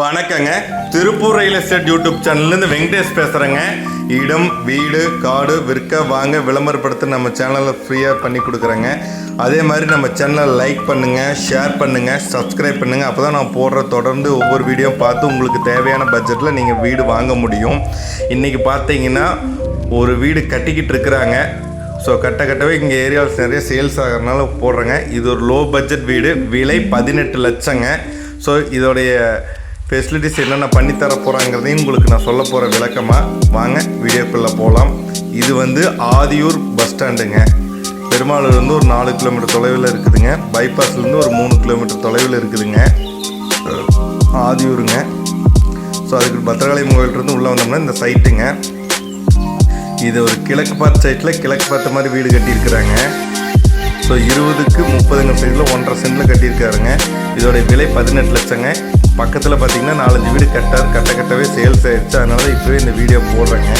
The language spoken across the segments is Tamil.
வணக்கங்க. திருப்பூர் ரியல் எஸ்டேட் யூடியூப் சேனல்லேருந்து வெங்கடேஷ் பேசுகிறேங்க இடம் வீடு காடு விற்க வாங்க விளம்பரப்படுத்த நம்ம சேனலில் ஃப்ரீயாக பண்ணி கொடுக்குறேங்க. அதே மாதிரி நம்ம சேனலை லைக் பண்ணுங்கள் ஷேர் பண்ணுங்கள் சப்ஸ்கிரைப் பண்ணுங்கள் அப்போ தான் நான் போடுற தொடர்ந்து ஒவ்வொரு வீடியோ பார்த்து உங்களுக்கு தேவையான பட்ஜெட்டில் நீங்கள் வீடு வாங்க முடியும். இன்றைக்கி பார்த்தீங்கன்னா ஒரு வீடு கட்டிக்கிட்டு இருக்கிறாங்க. ஸோ கட்ட கட்டவே இங்கே ஏரியாவில் நிறைய சேல்ஸ் ஆகிறதுனால போடுறேங்க. இது ஒரு லோ பட்ஜெட் வீடு. விலை பதினெட்டு லட்சங்க. ஸோ இதோடைய ஃபெசிலிட்டிஸ் என்னென்ன பண்ணி தர போகிறாங்கிறதையும் உங்களுக்கு நான் சொல்ல போகிற விளக்கமாக வாங்க வீடியோக்குள்ளே போகலாம் இது வந்து ஆதியூர் பஸ் ஸ்டாண்டுங்க பெருமாளூர்லேருந்து ஒரு நாலு கிலோமீட்டர் தொலைவில் இருக்குதுங்க. பைபாஸ்லேருந்து ஒரு மூணு கிலோமீட்டர் தொலைவில் இருக்குதுங்க. ஆதியூருங்க. ஸோ அதுக்கு பத்திரகாளி கோயிலிருந்து உள்ளே வந்தோம்னா இந்த சைட்டுங்க இது ஒரு கிழக்கு பார்த்த சைட்டில் கிழக்கு பார்த்த மாதிரி வீடு கட்டியிருக்கிறாங்க. ஸோ இருபதுக்கு முப்பதுங்க சைடில் ஒன்றரை சென்டில் கட்டியிருக்காருங்க. இதோடைய விலை பதினெட்டு லட்சங்க. பக்கத்தில் பார்த்தீங்கன்னா நாலஞ்சு வீடு கட்டார் கட்ட கட்டவே சேல்ஸ் ஆயிடுச்சு அதனால தான் இப்போவே இந்த வீடியோ போடுறேங்க.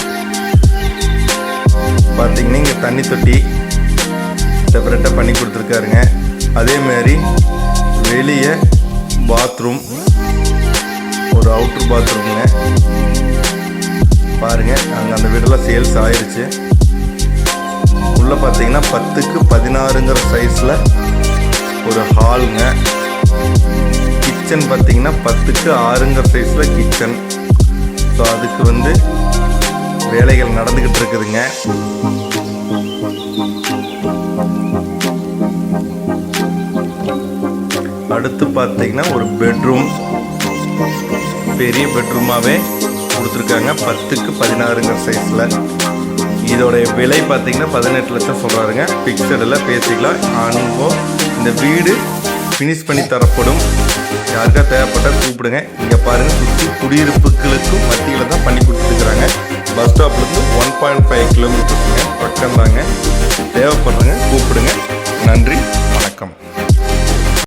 பார்த்தீங்கன்னா இங்கே தண்ணி தொட்டி செப்பரேட்டாக பண்ணி கொடுத்துருக்காருங்க. அதே மாதிரி வெளியே பாத்ரூம் ஒரு அவுட்ரு பாத்ரூம்ங்க பாருங்கள் அங்கே அந்த வீடெல்லாம் சேல்ஸ் ஆயிடுச்சு உள்ளே பார்த்தீங்கன்னா பத்துக்கு பதினாறுங்கிற சைஸில் ஒரு ஹாலுங்க கிச்சன் பார்த்தீங்கன்னா பத்துக்கு ஆறுங்கிற சைஸில் கிச்சன் ஸோ அதுக்கு வந்து வேலைகள் நடந்துக்கிட்டு இருக்குதுங்க. அடுத்து பார்த்தீங்கன்னா ஒரு பெட்ரூம் பெரிய பெட்ரூமாகவே கொடுத்துருக்காங்க. பத்துக்கு பதினாறுங்கிற சைஸில் இதோடைய விலை பார்த்தீங்கன்னா பதினெட்டு லட்சம் சொல்கிறாருங்க பிக்சடில் பேசிக்கலாம். அன்போ இந்த வீடு ஃபினிஷ் பண்ணி தரப்படும். யாருக்கா தேவைப்பட்டால் கூப்பிடுங்க. இங்கே பாருங்கள் சுற்றி குடியிருப்புகளுக்கும் மத்தியில் தான் பண்ணி கொடுத்துருக்குறாங்க. பஸ் ஸ்டாப்லேருந்து ஒன் பாயிண்ட் ஃபைவ் கிலோமீட்டர்ஸுங்க பக்கம் தாங்க தேவைப்படுறங்க கூப்பிடுங்க. நன்றி வணக்கம்.